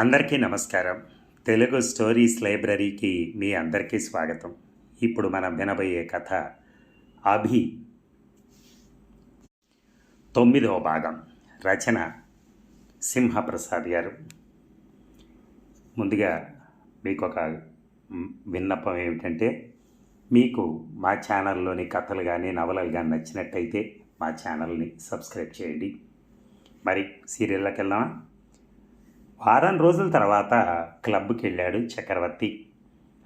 అందరికీ నమస్కారం. తెలుగు స్టోరీస్ లైబ్రరీకి మీ అందరికీ స్వాగతం. ఇప్పుడు మనం వినబోయే కథ అభి. తొమ్మిదవ భాగం. రచన సింహప్రసాద్ గారు. ముందుగా మీకు ఒక విన్నపం ఏమిటంటే మీకు మా ఛానల్లోని కథలు కానీ నవలలు కానీ నచ్చినట్టయితే మా ఛానల్ని సబ్స్క్రైబ్ చేయండి. మరి సీరియల్లోకి వెళ్దామా? వారం రోజుల తర్వాత క్లబ్కి వెళ్ళాడు Chakravarthy.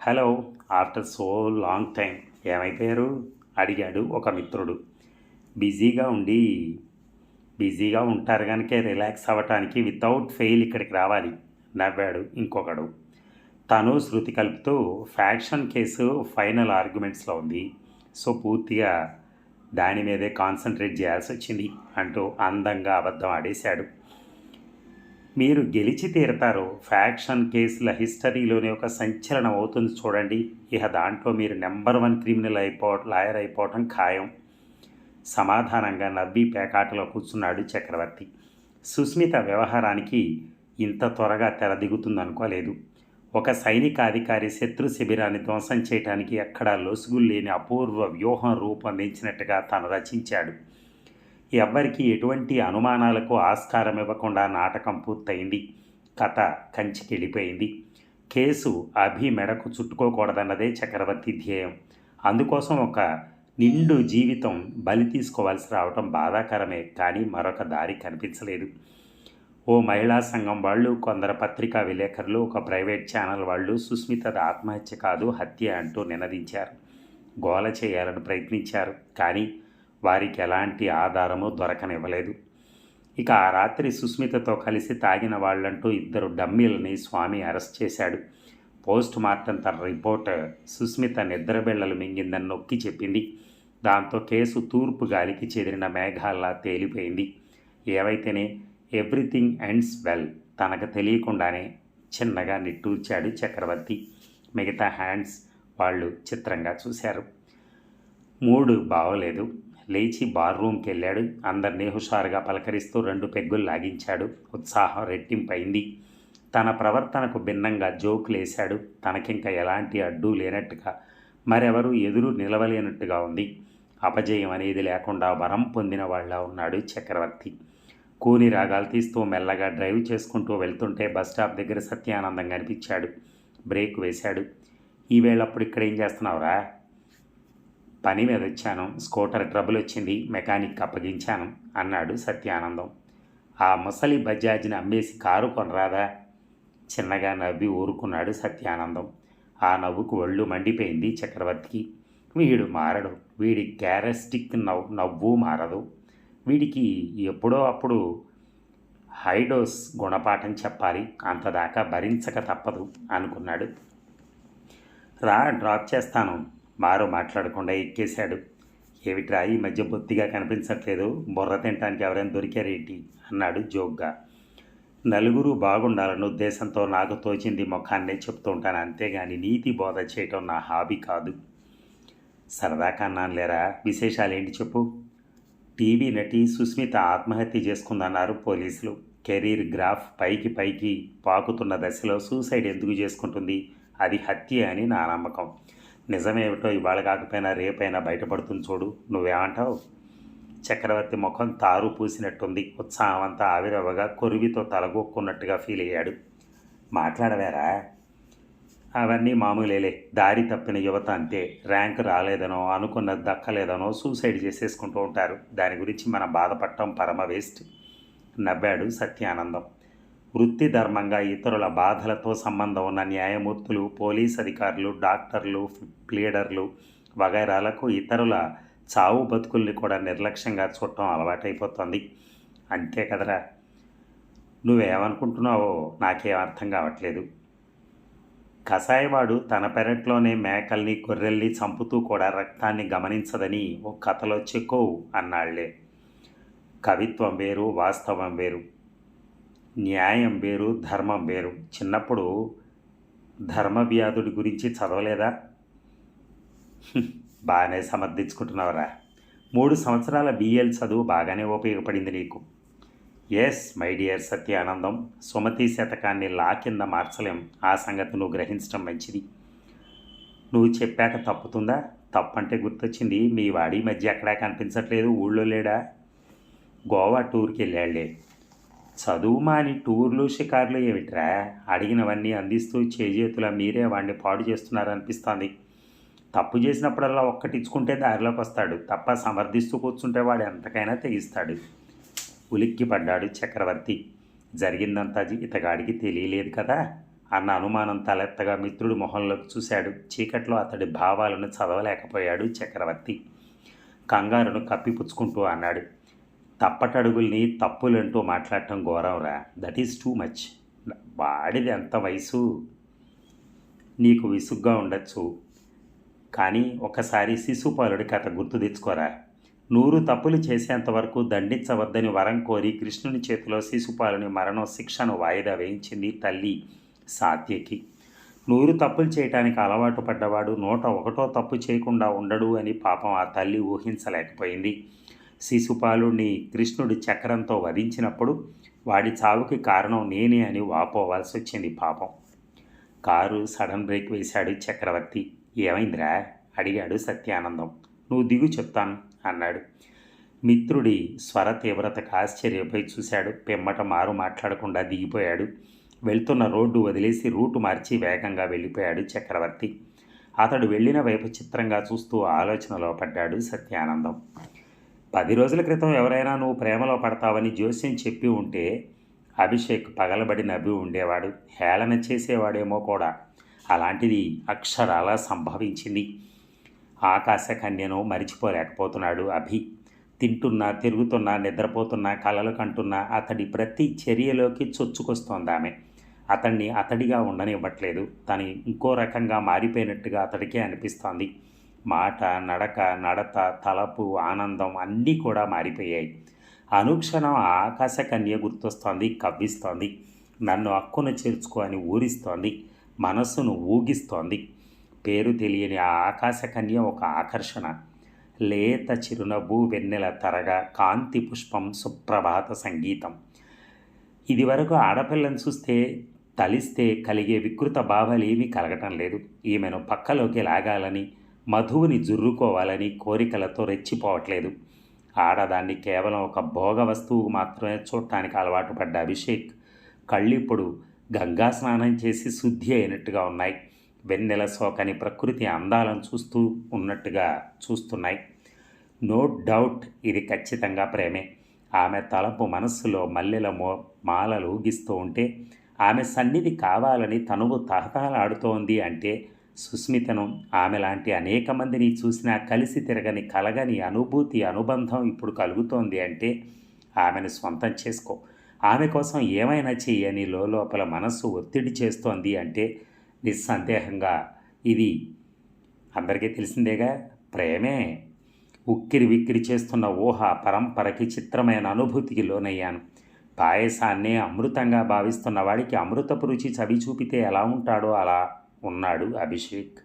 Hello after so long time ఏమైపోయారు? అడిగాడు ఒక మిత్రుడు. బిజీగా ఉండి బిజీగా ఉంటారు కనుక రిలాక్స్ అవ్వటానికి వితౌట్ ఫెయిల్ ఇక్కడికి రావాలి నవ్వాడు ఇంకొకడు. తను శృతి కలుపుతూ ఫ్యాక్షన్ కేసు ఫైనల్ ఆర్గ్యుమెంట్స్లో ఉంది. సో పూర్తిగా దాని మీదే కాన్సన్ట్రేట్ చేయాల్సి వచ్చింది అంటూ అందంగా అబద్ధం ఆడేశాడు. మీరు గెలిచి తీరతారో ఫ్యాక్షన్ కేసుల హిస్టరీలోనే ఒక సంచలనం అవుతుంది చూడండి. ఇక దాంట్లో మీరు నెంబర్ వన్ క్రిమినల్ అయిపో లాయర్ అయిపోవటం ఖాయం. సమాధానంగా నవ్వి పేకాటలో కూర్చున్నాడు చక్రవర్తి. సుస్మిత వ్యవహారానికి ఇంత త్వరగా తెరదిగుతుందనుకోలేదు ఒక సైనికాధికారి శత్రు శిబిరాన్ని ధ్వంసం చేయడానికి ఎక్కడా లొసుగులు లేని అపూర్వ వ్యూహం రూపొందించినట్టుగా తాను రచించాడు. ఎవ్వరికీ ఎటువంటి అనుమానాలకు ఆస్కారం ఇవ్వకుండా నాటకం పూర్తయింది. కథ కంచికెళ్ళిపోయింది. కేసు అభి మెడకు చుట్టుకోకూడదన్నదే చక్రవర్తి ధ్యేయం. అందుకోసం ఒక నిండు జీవితం బలి తీసుకోవాల్సి రావటం బాధాకరమే కానీ మరొక దారి కనిపించలేదు. ఓ మహిళా సంఘం వాళ్ళు కొందరు పత్రికా విలేకరులు ఒక ప్రైవేట్ ఛానల్ వాళ్ళు సుస్మితది ఆత్మహత్య కాదు హత్య అంటూ నినదించారు. గోల చేయాలని ప్రయత్నించారు కానీ వారికి ఎలాంటి ఆధారము దొరకనివ్వలేదు. ఇక ఆ రాత్రి సుస్మితతో కలిసి తాగిన వాళ్ళంటూ ఇద్దరు డమ్మీలని స్వామి అరెస్ట్ చేశాడు. పోస్ట్ మార్టం తన రిపోర్ట్ సుస్మిత నిద్రబిళ్ళలు మింగిందని నొక్కి చెప్పింది. దాంతో కేసు తూర్పు గాలికి చెదిరిన మేఘాల్లా తేలిపోయింది. ఏవైతేనే ఎవ్రీథింగ్ ఎండ్స్ వెల్ తనకు తెలియకుండానే చిన్నగా నిట్టూర్చాడు చక్రవర్తి. మిగతా హ్యాండ్స్ వాళ్ళు చిత్రంగా చూశారు. మూడు బాగోలేదు లేచి బార్ రూమ్కి వెళ్ళాడు అందరినీ హుషారుగా పలకరిస్తూ రెండు పెగ్గులు లాగించాడు. ఉత్సాహం రెట్టింపైంది. తన ప్రవర్తనకు భిన్నంగా జోకులేశాడు. తనకింక ఎలాంటి అడ్డు లేనట్టుగా మరెవరూ ఎదురు నిలవలేనట్టుగా ఉంది. అపజయం అనేది లేకుండా వరం పొందిన వాళ్ళ ఉన్నాడు చక్రవర్తి. కూని రాగాలు తీస్తూ మెల్లగా డ్రైవ్ చేసుకుంటూ వెళ్తుంటే బస్ స్టాప్ దగ్గర సత్యానందం కనిపించాడు. బ్రేక్ వేశాడు. ఈవేళప్పుడు ఇక్కడ ఏం చేస్తున్నావురా? పని మీద వచ్చాను. స్కూటర్ ట్రబుల్ వచ్చింది. మెకానిక్ అప్పగించాను అన్నాడు సత్యానందం. ఆ ముసలి బజాజ్ని అమ్మేసి కారు కొనరాదా? చిన్నగా నవ్వి ఊరుకున్నాడు సత్యానందం. ఆ నవ్వుకు ఒళ్ళు మండిపోయింది చక్రవర్తికి. వీడు మారడు. వీడి క్యారెస్టిక్ నవ్వు నవ్వు మారదు. వీడికి ఎప్పుడో అప్పుడు హైడోస్ గుణపాఠం చెప్పాలి. అంతదాకా భరించక తప్పదు అనుకున్నాడు. రా డ్రాప్ చేస్తాను. మారు మాట్లాడకుండా ఎక్కేశాడు. ఏమిట్రా ఈ మధ్య బొత్తిగా కనిపించట్లేదు? బుర్ర తినటానికి ఎవరైనా దొరికారేంటి? అన్నాడు జోక్గా. నలుగురు బాగుండాలన్న ఉద్దేశంతో నాకు తోచింది ముఖాన్నే చెప్తూ ఉంటాను. అంతేగాని నీతి బోధ చేయటం నా హాబీ కాదు. సరదా కన్నాను లేరా? విశేషాలు ఏంటి చెప్పు? టీవీ నటి సుస్మిత ఆత్మహత్య చేసుకుందన్నారు పోలీసులు. కెరీర్ గ్రాఫ్ పైకి పైకి పాకుతున్న దశలో సూసైడ్ ఎందుకు చేసుకుంటుంది? అది హత్య అని నా నమ్మకం. నిజమేమిటో ఇవాళ కాకపోయినా రేపైనా బయటపడుతుంది చూడు. నువ్వేమంటావు? చక్రవర్తి ముఖం తారు పూసినట్టుంది. ఉత్సాహం అంతా ఆవిరవ్వగా కొరివితో తలగొక్కున్నట్టుగా ఫీల్ అయ్యాడు. మాట్లాడవేరా? అవన్నీ మామూలేలే. దారి తప్పిన యువత అంతే. ర్యాంక్ రాలేదనో అనుకున్నది దక్కలేదనో సూసైడ్ చేసేసుకుంటూ ఉంటారు. దాని గురించి మనం బాధపడటం పరమ వేస్ట్ నవ్వాడు సత్యానందం. వృత్తి ధర్మంగా ఇతరుల బాధలతో సంబంధం ఉన్న న్యాయమూర్తులు పోలీస్ అధికారులు డాక్టర్లు ప్లీడర్లు వగైరాలకు ఇతరుల చావు బతుకుల్ని కూడా నిర్లక్ష్యంగా చూడటం అలవాటైపోతుంది. అంతే కదరా. నువ్వేమనుకుంటున్నావో నాకేం అర్థం కావట్లేదు. కషాయవాడు తన పెరట్లోనే మేకల్ని గొర్రెల్ని చంపుతూ కూడా రక్తాన్ని గమనించదని ఓ కథలో చెక్కోవు అన్నాళ్ళే. కవిత్వం వేరు వాస్తవం వేరు. న్యాయం వేరు ధర్మం వేరు. చిన్నప్పుడు ధర్మవ్యాధుడి గురించి చదవలేదా? బాగానే సమర్థించుకుంటున్నావురా. మూడు సంవత్సరాల బిఎల్ చదువు బాగానే ఉపయోగపడింది నీకు. Yes my dear Satyanandam Sumathi శతకాన్ని లా కింద మార్చలేం. ఆ సంగతి నువ్వు గ్రహించడం మంచిది. నువ్వు చెప్పాక తప్పుతుందా? తప్పంటే గుర్తొచ్చింది మీ వాడి మధ్య ఎక్కడా కనిపించట్లేదు. ఊళ్ళో లేడా? గోవా టూర్కి వెళ్ళాళ్ళే. చదువు మాని టూర్లు షికార్లు ఏమిట్రా? అడిగినవన్నీ అందిస్తూ చేజేతుల మీరే వాడిని పాడు చేస్తున్నారనిపిస్తోంది. తప్పు చేసినప్పుడల్లా ఒక్కటిచ్చుకుంటే దారిలోకి వస్తాడు తప్ప సమర్థిస్తూ కూర్చుంటే వాడు ఎంతకైనా తెగిస్తాడు. ఉలిక్కి పడ్డాడు చక్రవర్తి. జరిగిందంతా ఇతగాడికి తెలియలేదు కదా? అన్న అనుమానం తలెత్తగా మిత్రుడు మొహంలోకి చూశాడు. చీకట్లో అతడి భావాలను చదవలేకపోయాడు చక్రవర్తి. కంగారును కప్పిపుచ్చుకుంటూ అన్నాడు. తప్పటడుగుల్ని తప్పులంటూ మాట్లాడటం ఘోరంరా. దట్ ఈస్ టూ మచ్ వాడిది ఎంత వయసు? నీకు విసుగ్గా ఉండొచ్చు. కానీ ఒకసారి శిశుపాలుడి కథ గుర్తు తెచ్చుకోరా. నూరు తప్పులు చేసేంతవరకు దండించవద్దని వరం కోరి కృష్ణుని చేతిలో శిశుపాలుని మరణం శిక్షను వాయిదా వేయించింది తల్లి సాత్యకి. నూరు తప్పులు చేయటానికి అలవాటు పడ్డవాడు నూట ఒకటో తప్పు చేయకుండా ఉండడు అని పాపం ఆ తల్లి ఊహించలేకపోయింది. శిశుపాలుడిని కృష్ణుడి చక్రంతో వధించినప్పుడు వాడి చావుకి కారణం నేనే అని వాపోవాల్సి వచ్చింది పాపం. కారు సడన్ బ్రేక్ వేశాడు చక్రవర్తి. ఏమైందిరా? అడిగాడు సత్యానందం. నువ్వు దిగు చెప్తాను అన్నాడు. మిత్రుడి స్వర తీవ్రతకు ఆశ్చర్యపోయి చూశాడు. పిమ్మట మారు మాట్లాడకుండా దిగిపోయాడు. వెళ్తున్న రోడ్డు వదిలేసి రూటు మార్చి వేగంగా వెళ్ళిపోయాడు చక్రవర్తి. అతడు వెళ్ళిన వైపు చిత్రంగా చూస్తూ ఆలోచనలో పడ్డాడు సత్యానందం. పది రోజుల క్రితం ఎవరైనా నువ్వు ప్రేమలో పడతావని జోస్యం చెప్పి ఉంటే అభిషేక్ పగలబడి నవ్వి ఉండేవాడు హేళన చేసేవాడేమో కూడా. అలాంటిది అక్షరాలా సంభవించింది. ఆకాశ కన్యను మరిచిపోలేకపోతున్నాడు అభి. తింటున్నా తిరుగుతున్నా నిద్రపోతున్నా కలలు కంటున్నా అతడి ప్రతి చర్యలోకి చొచ్చుకొస్తోంది ఆమె. అతన్ని అతడిగా ఉండనివ్వట్లేదు. తను ఇంకో రకంగా మారిపోయినట్టుగా అతడికే అనిపిస్తోంది. మాట నడక నడత తలపు ఆనందం అన్నీ కూడా మారిపోయాయి. అనుక్షణం ఆకాశకన్య గుర్తొస్తోంది కవ్విస్తోంది. నన్ను అక్కున చేర్చుకో అని ఊరిస్తోంది. మనస్సును ఊగిస్తోంది. పేరు తెలియని ఆ ఆకాశకన్య ఒక ఆకర్షణ. లేత చిరునవ్వు వెన్నెల తరగా కాంతి పుష్పం సుప్రభాత సంగీతం. ఇదివరకు ఆడపిల్లని చూస్తే తలిస్తే కలిగే వికృత భావాలు ఏమీ కలగటం లేదు. ఈమెను పక్కలోకి లాగాలని మధువుని జుర్రుకోవాలని కోరికలతో రెచ్చిపోవట్లేదు. ఆడదాన్ని కేవలం ఒక భోగ వస్తువు మాత్రమే చూడటానికి అలవాటు పడ్డ అభిషేక్ కళ్ళిప్పుడు గంగా స్నానం చేసి శుద్ధి అయినట్టుగా ఉన్నాయి. వెన్నెల సోకని ప్రకృతి అందాలను చూస్తూ ఉన్నట్టుగా చూస్తున్నాయి. నో డౌట్ ఇది ఖచ్చితంగా ప్రేమే. ఆమె తలపు మనస్సులో మల్లెల మో మాలలు ఊగిస్తూ ఉంటే ఆమె సన్నిధి కావాలని తనువు తహతహలాడుతోంది అంటే సుస్మితను ఆమె లాంటి అనేక మందిని చూసినా కలిసి తిరగని కలగని అనుభూతి అనుబంధం ఇప్పుడు కలుగుతోంది అంటే ఆమెను స్వంతం చేసుకో. ఆమె కోసం ఏమైనా చెయ్యని లోపల మనస్సు ఒత్తిడి చేస్తోంది అంటే నిస్సందేహంగా ఇది అందరికీ తెలిసిందేగా? ప్రేమే. ఉక్కిరి విక్కిరి చేస్తున్న ఊహ పరంపరకి చిత్రమైన అనుభూతికి లోనయ్యాను. పాయసాన్నే అమృతంగా భావిస్తున్న వాడికి అమృతపు రుచి చవి చూపితే ఎలా ఉంటాడో అలా ఉన్నాడు అభిషేక్.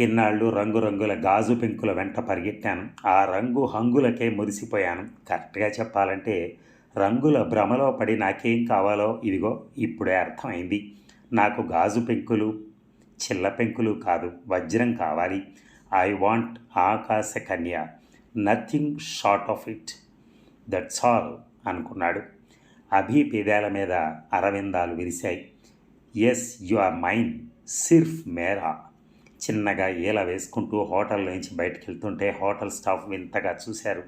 ఇన్నాళ్ళు రంగురంగుల గాజు పెంకుల వెంట పరిగెత్తాను. ఆ రంగు హంగులకే మురిసిపోయాను. కరెక్ట్గా చెప్పాలంటే రంగుల భ్రమలో పడి నాకేం కావాలో ఇదిగో ఇప్పుడే అర్థమైంది. నాకు గాజు పెంకులు చిల్ల పెంకులు కాదు వజ్రం కావాలి. ఐ వాంట్ ఆకాశ కన్య. Nothing short of it. That's all అనుకున్నాడు. అభి పేదాల మీద అరవిందాలు విరిశాయి. ఎస్ యు ఆర్ మైన్ సిర్ఫ్ మేరా. చిన్నగా ఏల వేసుకుంటూ హోటల్ నుంచి బయటకు వెళ్తుంటే హోటల్ స్టాఫ్ వింతగా చూశారు.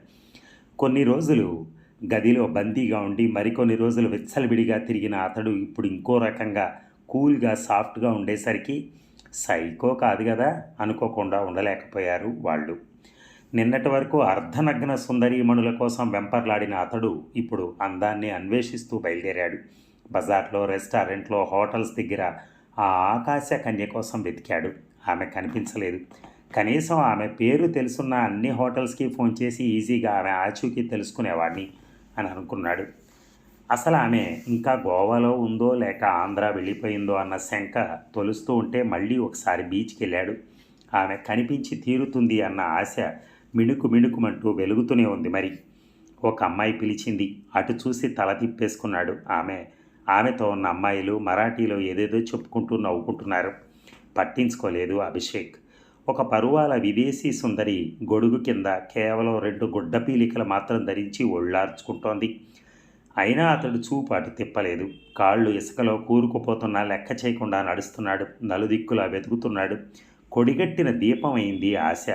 కొన్ని రోజులు గదిలో బందీగా ఉండి మరికొన్ని రోజులు విచ్చలవిడిగా తిరిగిన అతడు ఇప్పుడు ఇంకో రకంగా కూల్గా సాఫ్ట్గా ఉండేసరికి సైకో కాదు కదా అనుకోకుండా ఉండలేకపోయారు వాళ్ళు. నిన్నటి వరకు అర్ధనగ్న సుందరీమణుల కోసం వెంపర్లాడిన అతడు ఇప్పుడు అందాన్ని అన్వేషిస్తూ బయలుదేరాడు. బజార్లో రెస్టారెంట్లో హోటల్స్ దగ్గర ఆ ఆకాశ కన్య కోసం వెతికాడు. ఆమె కనిపించలేదు. కనీసం ఆమె పేరు తెలుసున్న అన్ని హోటల్స్కి ఫోన్ చేసి ఈజీగా ఆమె ఆచూకీ తెలుసుకునేవాడిని అని అనుకున్నాడు. అసలు ఆమె ఇంకా గోవాలో ఉందో లేక ఆంధ్ర వెళ్ళిపోయిందో అన్న శంక తొలుస్తూ ఉంటే మళ్ళీ ఒకసారి బీచ్కి వెళ్ళాడు ఆమె కనిపించి తీరుతుంది అన్న ఆశ మిణుకు మిణుకుమంటూ వెలుగుతూనే ఉంది మరి. ఒక అమ్మాయి పిలిచింది. అటు చూసి తల తిప్పేసుకున్నాడు. ఆమె ఆమెతో ఉన్న అమ్మాయిలు మరాఠీలో ఏదేదో చెప్పుకుంటూ నవ్వుకుంటున్నారు. పట్టించుకోలేదు అభిషేక్. ఒక పరువాల విదేశీ సుందరి గొడుగు కింద కేవలం రెండు గుడ్డ పీలికలు మాత్రం ధరించి ఒళ్ళార్చుకుంటోంది. అయినా అతడు చూపు అటు తిప్పలేదు. కాళ్ళు ఇసుకలో కూరుకుపోతున్నా లెక్క చేయకుండా నడుస్తున్నాడు. నలుదిక్కులా వెతుకుతున్నాడు. కొడిగట్టిన దీపం అయింది ఆశ.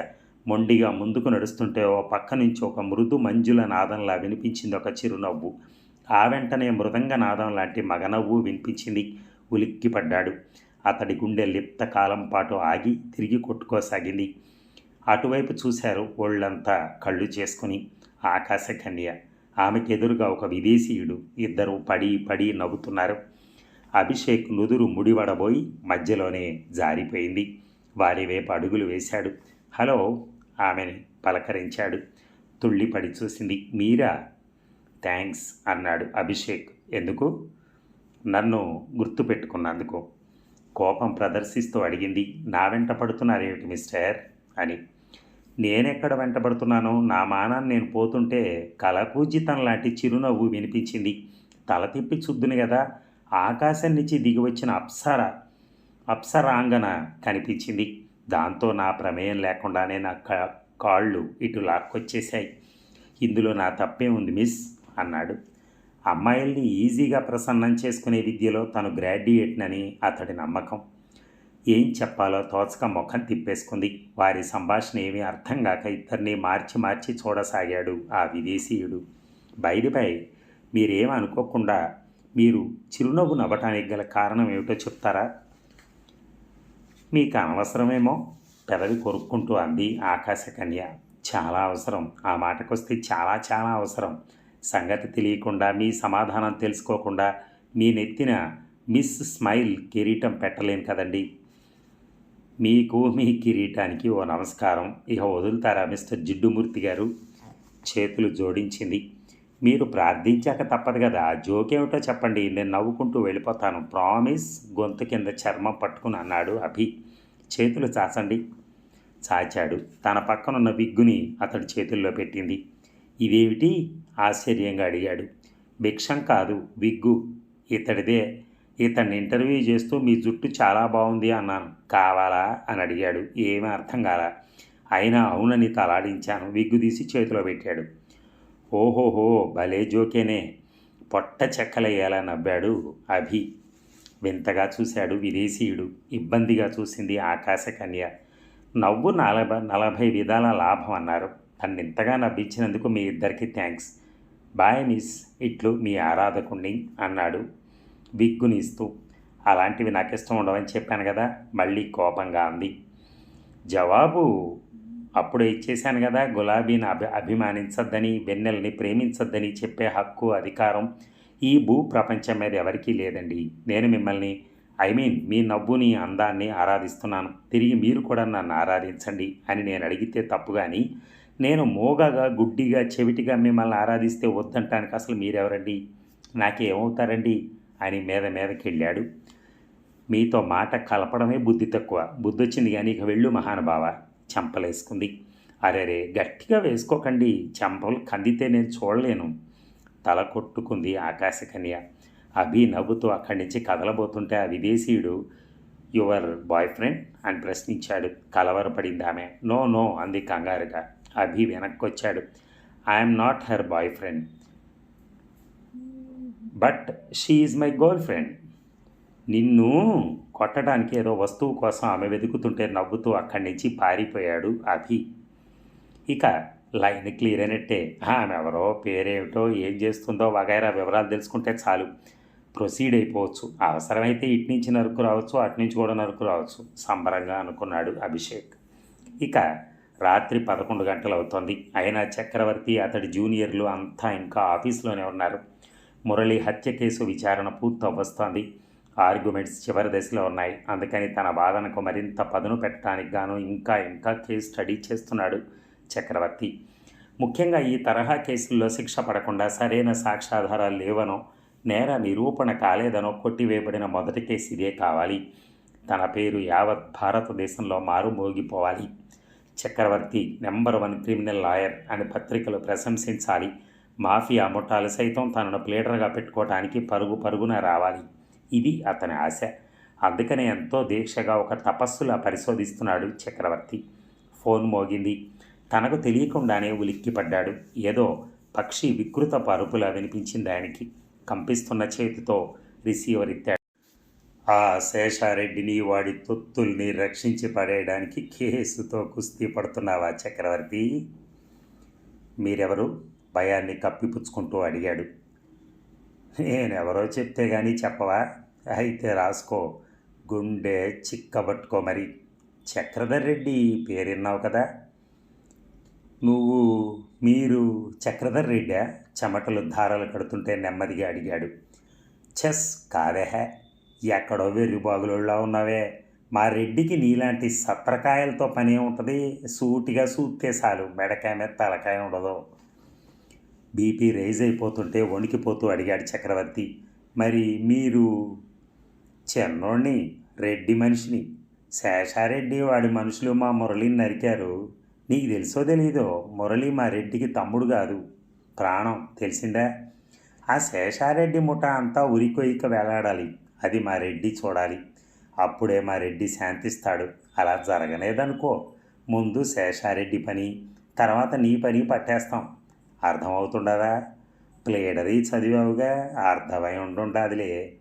మొండిగా ముందుకు నడుస్తుంటే ఓ పక్క నుంచి ఒక మృదు మంజుల నాదంలా వినిపించింది ఒక చిరునవ్వు. ఆ వెంటనే మృదంగ నాదం లాంటి మగనవ్వు వినిపించింది. ఉలిక్కిపడ్డాడు. అతడి గుండె లిప్త కాలం పాటు ఆగి తిరిగి కొట్టుకోసాగింది. అటువైపు చూశారు ఒళ్ళంతా కళ్ళు చేసుకుని ఆకాశ కన్య ఆమెకు ఎదురుగా ఒక విదేశీయుడు. ఇద్దరు పడి పడి నవ్వుతున్నారు. అభిషేక్ నుదురు ముడివడబోయి మధ్యలోనే జారిపోయింది. వారివైపు అడుగులు వేశాడు. హలో ఆమెని పలకరించాడు. తుళ్ళిపడి చూసింది. మీరా? థ్యాంక్స్ అన్నాడు అభిషేక్. ఎందుకు? నన్ను గుర్తుపెట్టుకున్నందుకు. కోపం ప్రదర్శిస్తూ అడిగింది. నా వెంట పడుతున్నారేమిటి మిస్టర్? అని. నేనెక్కడ వెంటబడుతున్నానో నా మానాన్ని నేను పోతుంటే కలకూజితం లాంటి చిరునవ్వు వినిపించింది. తల తిప్పి చూద్దును కదా ఆకాశం నుంచి దిగివచ్చిన అప్సర అప్సరాంగన కనిపించింది. దాంతో నా ప్రమేయం లేకుండానే నా కా- కాళ్ళు ఇటు లాక్కొచ్చేశాయి. ఇందులో నా తప్పే ఉంది మిస్. అన్నాడు. అమ్మాయిల్ని ఈజీగా ప్రసన్నం చేసుకునే విద్యలో తను గ్రాడ్యుయేట్నని అతడి నమ్మకం. ఏం చెప్పాలో తోచక ముఖం తిప్పేసుకుంది. వారి సంభాషణ ఏమీ అర్థం కాక ఇద్దరిని మార్చి మార్చి చూడసాగాడు ఆ విదేశీయుడు. బయటిపై మీరేం అనుకోకుండా మీరు చిరునవ్వు నవ్వటానికి గల కారణం ఏమిటో చెప్తారా? మీకు అనవసరమేమో? పెదవి కొరుక్కుంటూ అంది ఆకాశకన్య. చాలా అవసరం. ఆ మాటకొస్తే చాలా చాలా అవసరం. సంగతి తెలియకుండా మీ సమాధానం తెలుసుకోకుండా మీ నెత్తిన మిస్ స్మైల్ కిరీటం పెట్టలేను కదండి. మీకు మీ కిరీటానికి ఓ నమస్కారం. ఇక వదులుతారా మిస్టర్ జిడ్డుమూర్తి గారు? చేతులు జోడించింది. మీరు ప్రార్థించాక తప్పదు కదా. జోకేమిటో చెప్పండి. నేను నవ్వుకుంటూ వెళ్ళిపోతాను. ప్రామిస్ గొంతు కింద చర్మం పట్టుకుని అన్నాడు అభి. చేతులు చాచండి. చాచాడు. తన పక్కనున్న విగ్గుని అతడి చేతుల్లో పెట్టింది. ఇదేమిటి? ఆశ్చర్యంగా అడిగాడు. భిక్షం కాదు విగ్గు. ఇతడిదే. ఇతన్ని ఇంటర్వ్యూ చేస్తూ మీ జుట్టు చాలా బాగుంది అన్నాను. కావాలా? అని అడిగాడు. ఏమీ అర్థం కాల. అయినా అవునని తలాడించాను. విగ్గు తీసి చేతిలో పెట్టాడు. ఓహోహో భలే జోకేనే. పొట్ట చెక్కలయ్యేలా నవ్వాడు అభి. వింతగా చూశాడు విదేశీయుడు. ఇబ్బందిగా చూసింది ఆకాశకన్య నవ్వు నలభై నలభై విధాల లాభం అన్నారు. నన్ను ఇంతగా నవ్వించినందుకు మీ ఇద్దరికి థ్యాంక్స్. బాయ్ మిస్ ఇట్లు మీ ఆరాధకుణ్ణి అన్నాడు విగ్గుని ఇస్తూ అలాంటివి నాకు ఇష్టం ఉండవని చెప్పాను కదా మళ్ళీ కోపంగా అంది. జవాబు? అప్పుడే ఇచ్చేశాను కదా గులాబీని అభి అభిమానించద్దని వెన్నెల్ని ప్రేమించద్దని చెప్పే హక్కు అధికారం ఈ భూ ప్రపంచం మీద ఎవరికీ లేదండి. నేను మిమ్మల్ని ఐ మీన్ మీ నవ్వుని అందాన్ని ఆరాధిస్తున్నాను. తిరిగి మీరు కూడా నన్ను ఆరాధించండి అని నేను అడిగితే తప్పు కానీ నేను మోగగా గుడ్డిగా చెవిటిగా మిమ్మల్ని ఆరాధిస్తే వద్దంటానికి అసలు మీరెవరండి? నాకేమవుతారండి? అని మీద మీదకి వెళ్ళాడు మీతో మాట కలపడమే బుద్ధి తక్కువ. బుద్ధి వచ్చింది కానీ ఇక వెళ్ళు మహానుభావ. చెంపలేసుకుంది. అరేరే గట్టిగా వేసుకోకండి. చెంపలు కందితే నేను చూడలేను. తల కొట్టుకుంది ఆకాశకన్య అభి నవ్వుతూ అక్కడి నుంచి కదలబోతుంటే ఆ విదేశీయుడు యువర్ బాయ్ ఫ్రెండ్? అని ప్రశ్నించాడు. కలవరపడింది ఆమె. నో నో అంది కంగారుగా. Abhi వెనక్కొచ్చాడు. I'm not her boyfriend but she is my girlfriend నిన్ను కొట్టడానికి ఏదో వస్తువు కోసం ఆమె వెతుకుతుంటే నవ్వుతూ అక్కడి నుంచి పారిపోయాడు అభి. ఇక లైన్ క్లియర్ అయినట్టే. ఆమె ఎవరో పేరేమిటో ఏం చేస్తుందో వగైరా వివరాలు తెలుసుకుంటే చాలు. ప్రొసీడ్ అయిపోవచ్చు. అవసరమైతే ఇటు నుంచి నరుకు రావచ్చు అటు నుంచి కూడా నరుకు రావచ్చు. సంబరంగా అనుకున్నాడు అభిషేక్. ఇక రాత్రి పదకొండు గంటలు అవుతోంది అయినా చక్రవర్తి అతడి జూనియర్లు అంతా ఇంకా ఆఫీస్లోనే ఉన్నారు. మురళి హత్య కేసు విచారణ పూర్తవస్తోంది. ఆర్గ్యుమెంట్స్ చివరి దశలో ఉన్నాయి. అందుకని తన వాదనకు మరింత పదును పెట్టడానికి గాను ఇంకా ఇంకా కేసు స్టడీ చేస్తున్నాడు చక్రవర్తి. ముఖ్యంగా ఈ తరహా కేసుల్లో శిక్ష పడకుండా సరైన సాక్ష్యాధారాలు లేవనో నేర నిరూపణ కాలేదనో కొట్టివేయబడిన మొదటి కేసు ఇదే కావాలి. తన పేరు యావత్ భారతదేశంలో మారుమోగిపోవాలి. Chakravarthy number one criminal lawyer అని పత్రికలు ప్రశంసించాలి. మాఫియా ముఠాలు సైతం తనను ప్లేడర్గా పెట్టుకోవటానికి పరుగు పరుగున రావాలి. ఇది అతని ఆశ. అందుకనే ఎంతో దీక్షగా ఒక తపస్సులా పరిశోధిస్తున్నాడు చక్రవర్తి. ఫోన్ మోగింది. తనకు తెలియకుండానే ఉలిక్కిపడ్డాడు. ఏదో పక్షి వికృత పరుపులా వినిపించింది ఆయనకి కంపిస్తున్న చేతితో రిసీవర్ ఎత్తాడు. ఆ శేషారెడ్డిని వాడి తొత్తుల్ని రక్షించి పడేయడానికి కేసుతో కుస్తీ పడుతున్నావా చక్రవర్తి? మీరెవరు? భయాన్ని కప్పిపుచ్చుకుంటూ అడిగాడు. నేనెవరో చెప్తే గానీ చెప్పవా? అయితే రాసుకో. గుండె చిక్కబట్టుకో మరి. చక్రధర్ రెడ్డి పేరున్నావు కదా. నువ్వు మీరు చక్రధర్ రెడ్డా? చెమటలు ధారలు కడుతుంటే నెమ్మదిగా అడిగాడు. చెస్ కాదే ఎక్కడో వెర్రి బాగులోళ్ళ ఉన్నావే. మా రెడ్డికి నీలాంటి సత్రకాయలతో పని ఉంటుంది. సూటిగా సూత్తే చాలు మెడకాయ మీద తలకాయ ఉండదు. బీపీ రైజ్ అయిపోతుంటే వణికిపోతూ అడిగాడు చక్రవర్తి. మరి మీరు చిన్నోడిని రెడ్డి మనిషిని శేషారెడ్డి వాడి మనుషులు మా మురళిని నరికారు. నీకు తెలుసో తెలీదో మురళి మా రెడ్డికి తమ్ముడు కాదు ప్రాణం తెలిసిందా? ఆ శేషారెడ్డి ముఠ అంతా ఉరికొయిక వేలాడాలి. అది మా రెడ్డి చూడాలి. అప్పుడే మా రెడ్డి శాంతిస్తాడు. అలా జరగలేదనుకో. ముందు శేషారెడ్డి పని తర్వాత నీ పని పట్టేస్తాం. అర్థమవుతుండదా? ప్లేడరీ చదివావుగా అర్థమై ఉండుండాదిలే.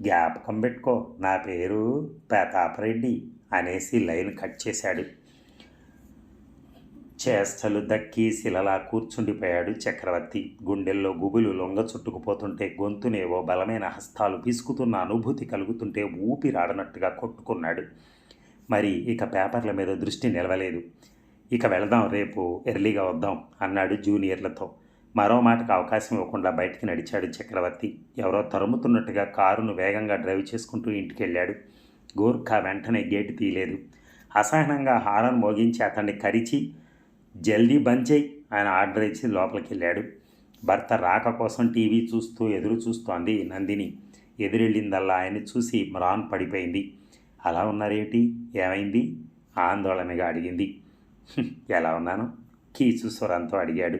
జ్ఞాపకం పెట్టుకో నా పేరు ప్రతాపరెడ్డి అనేసి లైన్ కట్ చేశాడు. చేష్టలు దక్కి శిలలా కూర్చుండిపోయాడు చక్రవర్తి. గుండెల్లో గుబులు లొంగ చుట్టుకుపోతుంటే గొంతునేవో బలమైన హస్తాలు పిసుకుతున్న అనుభూతి కలుగుతుంటే ఊపిరాడనట్టుగా కొట్టుకున్నాడు. మరి ఇక పేపర్ల మీద దృష్టి నిలవలేదు. ఇక వెళదాం రేపు ఎర్లీగా వద్దాం అన్నాడు జూనియర్లతో. మరో మాటకు అవకాశం ఇవ్వకుండా బయటికి నడిచాడు చక్రవర్తి. ఎవరో తరుముతున్నట్టుగా కారును వేగంగా డ్రైవ్ చేసుకుంటూ ఇంటికి వెళ్ళాడు గోర్ఖా వెంటనే గేటు తీయలేదు. అసహనంగా హారన్ మోగించి అతన్ని కరిచి జల్దీ బంద్ చేయి ఆయన ఆర్డర్ ఇచ్చి లోపలికి వెళ్ళాడు. భర్త రాక కోసం టీవీ చూస్తూ ఎదురు చూస్తోంది నందిని. ఎదురెళ్ళిందల్లా ఆయన చూసి మ్రాన్ పడిపోయింది. అలా ఉన్నారేమిటి? ఏమైంది? ఆందోళనగా అడిగింది. ఎలా ఉన్నాను? కీచు స్వరంతో అడిగాడు.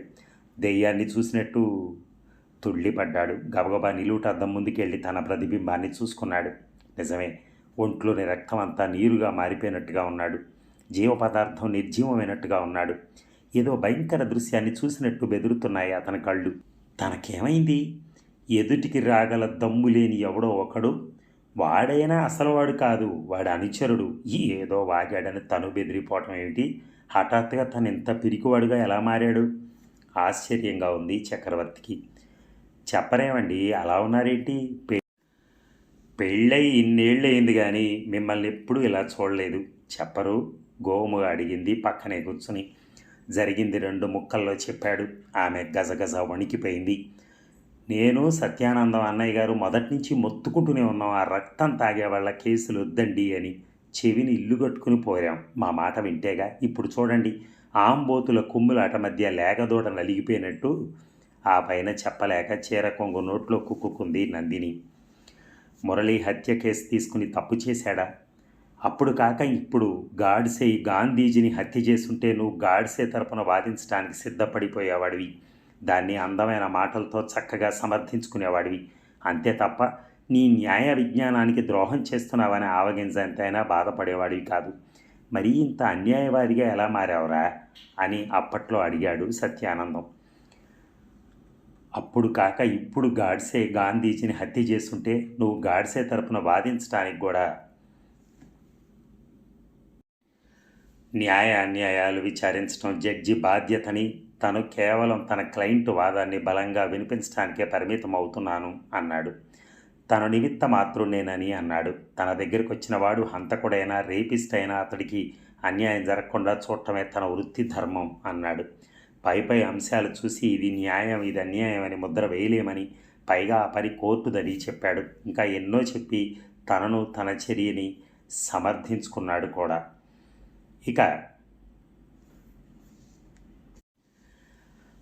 దెయ్యాన్ని చూసినట్టు తుళ్ళిపడ్డాడు. గబగబా నిలుట అద్దం ముందుకెళ్ళి తన ప్రతిబింబాన్ని చూసుకున్నాడు. నిజమే ఒంట్లోని రక్తం అంతా నీరుగా మారిపోయినట్టుగా ఉన్నాడు. జీవ పదార్థం నిర్జీవమైనట్టుగా ఉన్నాడు. ఏదో భయంకర దృశ్యాన్ని చూసినట్టు బెదురుతున్నాయి అతని కళ్ళు. తనకేమైంది? ఎదుటికి రాగల దమ్ము లేని ఎవడో ఒకడు. వాడైనా అసలు వాడు కాదు వాడి అనుచరుడు. ఈ ఏదో వాగాడని తను బెదిరిపోవటం ఏమిటి? హఠాత్తుగా తను ఇంత పిరికివాడుగా ఎలా మారాడు? ఆశ్చర్యంగా ఉంది చక్రవర్తికి. చెప్పరేమండి అలా ఉన్నారేంటి? పెళ్ళై ఇన్నేళ్ళు అయింది కానీ మిమ్మల్ని ఎప్పుడూ ఇలా చూడలేదు. చెప్పరు. గోముగా అడిగింది పక్కనే కూర్చుని. జరిగింది రెండు ముక్కల్లో చెప్పాడు. ఆమె గజగజ వణికిపోయింది. నేను సత్యానందం అన్నయ్య గారు మొదటి నుంచి మొత్తుకుంటూనే ఉన్నాం. ఆ రక్తం తాగే వాళ్ళ కేసులు వద్దండి అని చెవిని ఇల్లు కట్టుకుని పోరాం. మా మాట వింటేగా ఇప్పుడు చూడండి. ఆంబోతుల కుమ్ములాట మధ్య లేగదూడ నలిగిపోయినట్టు ఆ పైన చెప్పలేక చీర కొంగు నోట్లో కుక్కుకుంది నందిని. మురళి హత్య కేసు తీసుకుని తప్పు చేశాడా? అప్పుడు కాక ఇప్పుడు గాడ్సే గాంధీజీని హత్య చేసుంటే నువ్వు గాడ్సే తరపున వాదించడానికి సిద్ధపడిపోయేవాడివి. దాన్ని అందమైన మాటలతో చక్కగా సమర్థించుకునేవాడివి. అంతే తప్ప నీ న్యాయ విజ్ఞానానికి ద్రోహం చేస్తున్నావని ఆవగించంతైనా బాధపడేవాడివి కాదు. మరీ ఇంత అన్యాయవాదిగా ఎలా మారావురా? అని అప్పట్లో అడిగాడు సత్యానందం. అప్పుడు కాక ఇప్పుడు గాడ్సే గాంధీజీని హత్య చేస్తుంటే నువ్వు గాడ్సే తరపున వాదించడానికి కూడా న్యాయ అన్యాయాలు విచారించడం జడ్జి బాధ్యతని తను కేవలం తన క్లయింట్ వాదాన్ని బలంగా వినిపించడానికే పరిమితం అవుతున్నాను అన్నాడు. తను నిమిత్త మాతృనేనని అన్నాడు. తన దగ్గరికి వచ్చిన వాడు హంతకుడైనా రేపిస్ట్ అయినా అతడికి అన్యాయం జరగకుండా చూడటమే తన వృత్తి ధర్మం అన్నాడు. పై పై అంశాలు చూసి ఇది న్యాయం ఇది అన్యాయం అని ముద్ర వేయలేమని పైగా ఆ పని కోర్టుదని చెప్పాడు. ఇంకా ఎన్నో చెప్పి తనను తన చర్యని సమర్థించుకున్నాడు కూడా. ఇక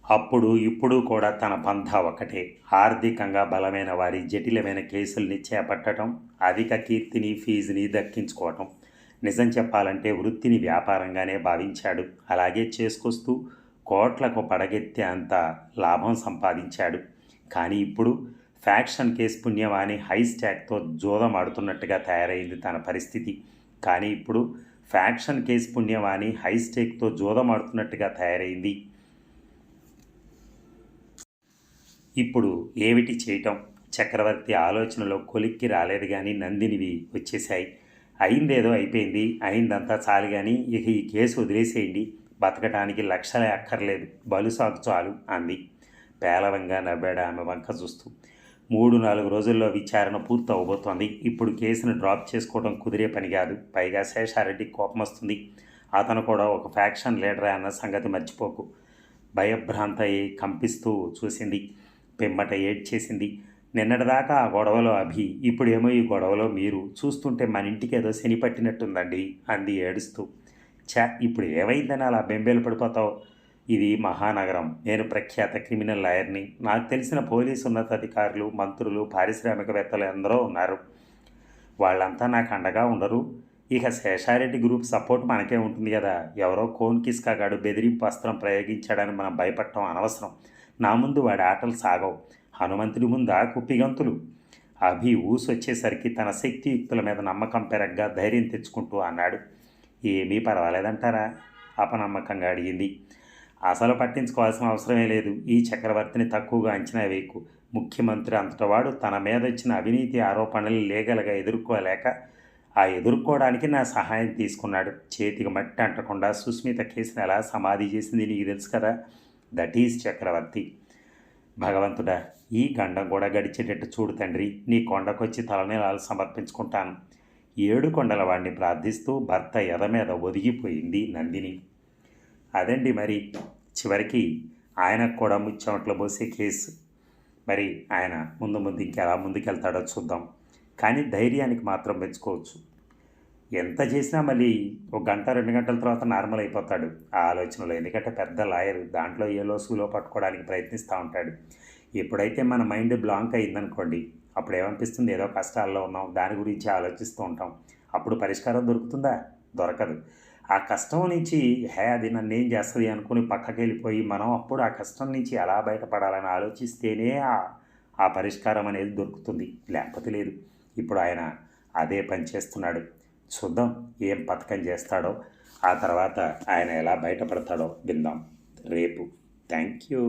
అప్పుడు ఇప్పుడు కూడా తన పంథ ఒకటే ఆర్థికంగా బలమైన వారి జటిలమైన కేసుల్ని చేపట్టడం అధిక కీర్తిని ఫీజుని దక్కించుకోవటం. నిజం చెప్పాలంటే వృత్తిని వ్యాపారంగానే భావించాడు. అలాగే చేసుకొస్తూ కోట్లకు పడగెత్తే అంత లాభం సంపాదించాడు. కానీ ఇప్పుడు ఫ్యాక్షన్ కేసు పుణ్యవాణి హై స్టాక్తో జోదం ఆడుతున్నట్టుగా తయారైంది తన పరిస్థితి. కానీ ఇప్పుడు ఫ్యాక్షన్ కేసు పుణ్యమాని హై స్టేక్తో జోదమాడుతున్నట్టుగా తయారైంది. ఇప్పుడు ఏమిటి చేయటం? చక్రవర్తి ఆలోచనలో కొలిక్కి రాలేదు కానీ నందినివి వచ్చేసాయి అయిందేదో అయిపోయింది. అయిందంతా చాలు కానీ ఇక ఈ కేసు వదిలేసేయండి. బతకటానికి లక్షలే అక్కర్లేదు. బలుసాకు చాలు అంది. పేలవంగా నవ్వాడు ఆమె వంక చూస్తూ. మూడు నాలుగు రోజుల్లో విచారణ పూర్తి అవబోతోంది ఇప్పుడు కేసును డ్రాప్ చేసుకోవడం కుదిరే పని కాదు. పైగా శేషారెడ్డి కోపం వస్తుంది అతను కూడా ఒక ఫ్యాక్షన్ లీడరే అన్న సంగతి మర్చిపోకు. భయభ్రాంత అయి కంపిస్తూ చూసింది. పిమ్మట ఏడ్చేసింది. నిన్నటిదాకా ఆ గొడవలో అభి ఇప్పుడేమో ఈ గొడవలో మీరు చూస్తుంటే మన ఇంటికి ఏదో శని పట్టినట్టుందండి అంది ఏడుస్తూ. చా ఇప్పుడు ఏమైందని అలా బెంబేలు పడిపోతావు? ఇది మహానగరం. నేను ప్రఖ్యాత క్రిమినల్ లాయర్ని. నాకు తెలిసిన పోలీసు ఉన్నతాధికారులు మంత్రులు పారిశ్రామికవేత్తలు ఎందరో ఉన్నారు. వాళ్ళంతా నాకు అండగా ఉండరు. ఇక శేషారెడ్డి గ్రూప్ సపోర్ట్ మనకే ఉంటుంది కదా. ఎవరో కోన్ కిస్కాగాడు బెదిరింపు అస్త్రం ప్రయోగించాడని మనం భయపడటం అనవసరం. నా ముందు వాడి ఆటలు సాగవు. హనుమంతుడి ముందా కుప్పిగంతులు? అభి ఊసి వచ్చేసరికి తన శక్తియుక్తుల మీద నమ్మకం పెరగ్గా ధైర్యం తెచ్చుకుంటూ అన్నాడు. ఏమీ పర్వాలేదంటారా? అపనమ్మకంగా అడిగింది. అసలు పట్టించుకోవాల్సిన అవసరమే లేదు. ఈ చక్రవర్తిని తక్కువగా అంచనా వేయకు. ముఖ్యమంత్రి అంతటవాడు తన మీద వచ్చిన అవినీతి ఆరోపణలు లీగల్గా ఎదుర్కోలేక ఆ ఎదుర్కోవడానికి నా సహాయం తీసుకున్నాడు. చేతికి మట్టి అంటకుండా సుస్మిత కేసుని ఎలా సమాధి చేసింది నీకు తెలుసు కదా? That is Chakravarthy. భగవంతుడా ఈ గండం కూడా గడిచేటట్టు చూడు తండ్రి. నీ కొండకొచ్చి తలనీలాలు సమర్పించుకుంటాను. ఏడు కొండల వాడిని ప్రార్థిస్తూ భర్త ఎద మీద ఒదిగిపోయింది నందిని. అదండి మరి? చివరికి ఆయనకు కూడా ముచ్చమట్లు పోసే కేసు. మరి ఆయన ముందు ముందు ఇంకెలా ముందుకెళ్తాడో చూద్దాం. కానీ ధైర్యానికి మాత్రం మెచ్చుకోవచ్చు. ఎంత చేసినా మళ్ళీ ఒక గంట రెండు గంటల తర్వాత నార్మల్ అయిపోతాడు. ఆ ఆలోచనలో ఎందుకంటే పెద్ద లాయర్ దాంట్లో ఏ లోసులో పట్టుకోవడానికి ప్రయత్నిస్తూ ఉంటాడు. ఎప్పుడైతే మన మైండ్ బ్లాంక్ అయిందనుకోండి అప్పుడు ఏమనిపిస్తుంది? ఏదో కష్టాల్లో ఉన్నాం దాని గురించి ఆలోచిస్తూ ఉంటాం. అప్పుడు పరిష్కారం దొరుకుతుందా? దొరకదు. ఆ కష్టం నుంచి హే అది నన్ను ఏం చేస్తుంది? అనుకుని పక్కకి వెళ్ళిపోయి మనం అప్పుడు ఆ కష్టం నుంచి ఎలా బయటపడాలని ఆలోచిస్తేనే ఆ ఆ పరిష్కారం అనేది దొరుకుతుంది. లేకపోతే లేదు. ఇప్పుడు ఆయన అదే పని చేస్తున్నాడు. చూద్దాం ఏం పథకం చేస్తాడో. ఆ తర్వాత ఆయన ఎలా బయటపడతాడో విందాం. రేపు. Thank you